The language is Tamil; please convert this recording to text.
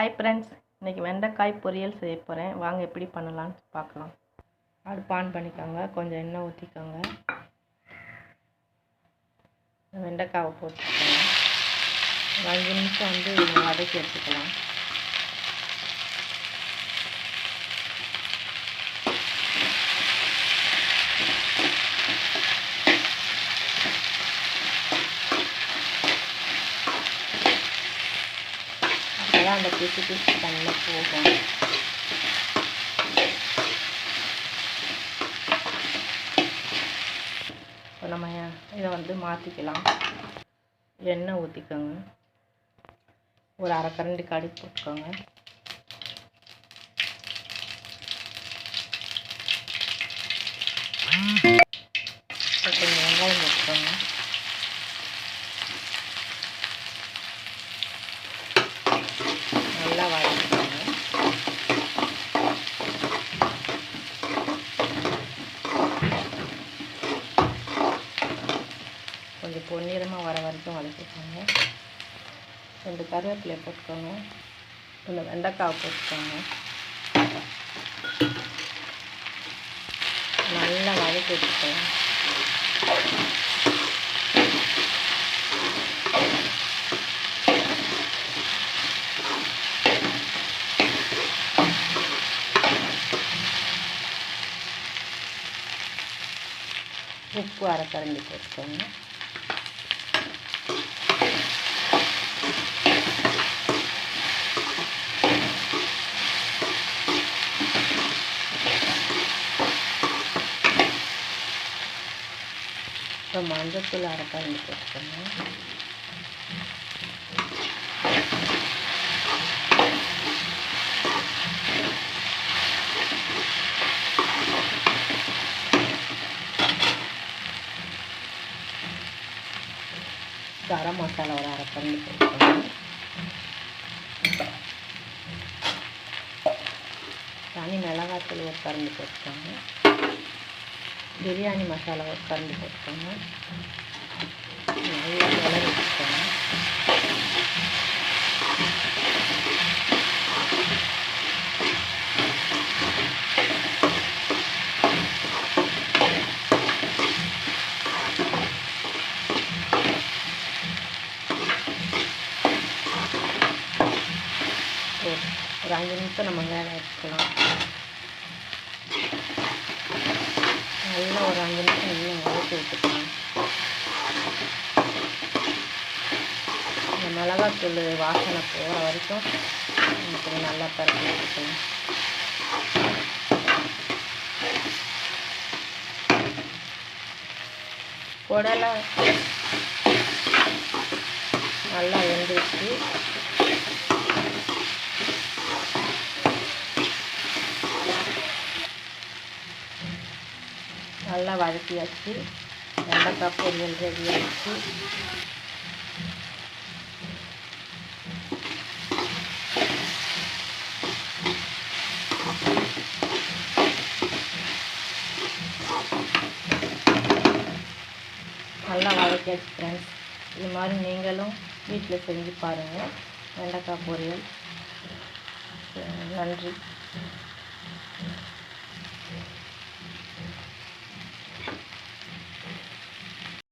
ஹாய் ஃப்ரெண்ட்ஸ் இன்றைக்கி வெண்டைக்காய் பொரியல் செய்ய போகிறேன் வாங்க எப்படி பண்ணலான்னு பார்க்கலாம். அடுப்பு ஆன் பண்ணிக்கோங்க. கொஞ்சம் எண்ணெய் ஊற்றிக்கோங்க வெண்டைக்காவை போட்டுக்கோங்க. ஒரு அஞ்சு நிமிஷம் வந்து வதக்கி எடுத்துக்கலாம் அப்போதான் அந்த பிசு பிசு தண்ணி போகும் இப்போ நம்ம இதை வந்து மாற்றிக்கலாம் எண்ணெய் ஊற்றிக்கோங்க ஒரு அரை கரண்டி கடுகு போட்டுக்கோங்க கொஞ்சம் வெங்காயம் போட்டுக்கோங்க நல்லா வதக்கிக்கோங்க கொஞ்சம் பொன்னிறமாக வர வரைக்கும் வதக்கிக்கோங்க ரெண்டு கருவேப்பிலையை போட்டுக்கோங்க. ரெண்டு வெண்டைக்காவை போட்டுக்கோங்க. நல்லா வதக்கி வச்சுக்கோங்க உப்பு அரை கரண்டி போட்டுக்கோங்க. இப்போ மஞ்சத்தூள் அரை போட்டுக்கோங்க கரம் மசாலா ஒரு அரை போட்டுக்கோங்க தனி மிளகாத்தூள் ஒரு கரண்டி போட்டுக்கோங்க பிரியாணி மசாலா கலந்து போட்டுக்கோங்க. நல்லா கிளறி வச்சுக்கோங்க. ஒரு அஞ்சு நிமிஷம் நம்ம வேலை எடுத்துக்கலாம் நல்லா ஒரு அஞ்சு நிமிஷம் நல்லா வதக்கி விட்டுக்கலாம். இந்த மிளகாத்தூள் வாசனை போகிற வரைக்கும் நமக்கு நல்லா பரப்பி விட்டுக்கலாம் குடலை நல்லா வெந்துச்சு நல்லா வதக்கியாச்சு வெண்டைக்காய் பொரியல் ரெடி ஆகிடுச்சு நல்லா வதக்கியாச்சு ஃப்ரெண்ட்ஸ் இது மாதிரி நீங்களும் வீட்டில் செஞ்சு பாருங்கள் வெண்டைக்காய் பொரியல். நன்றி.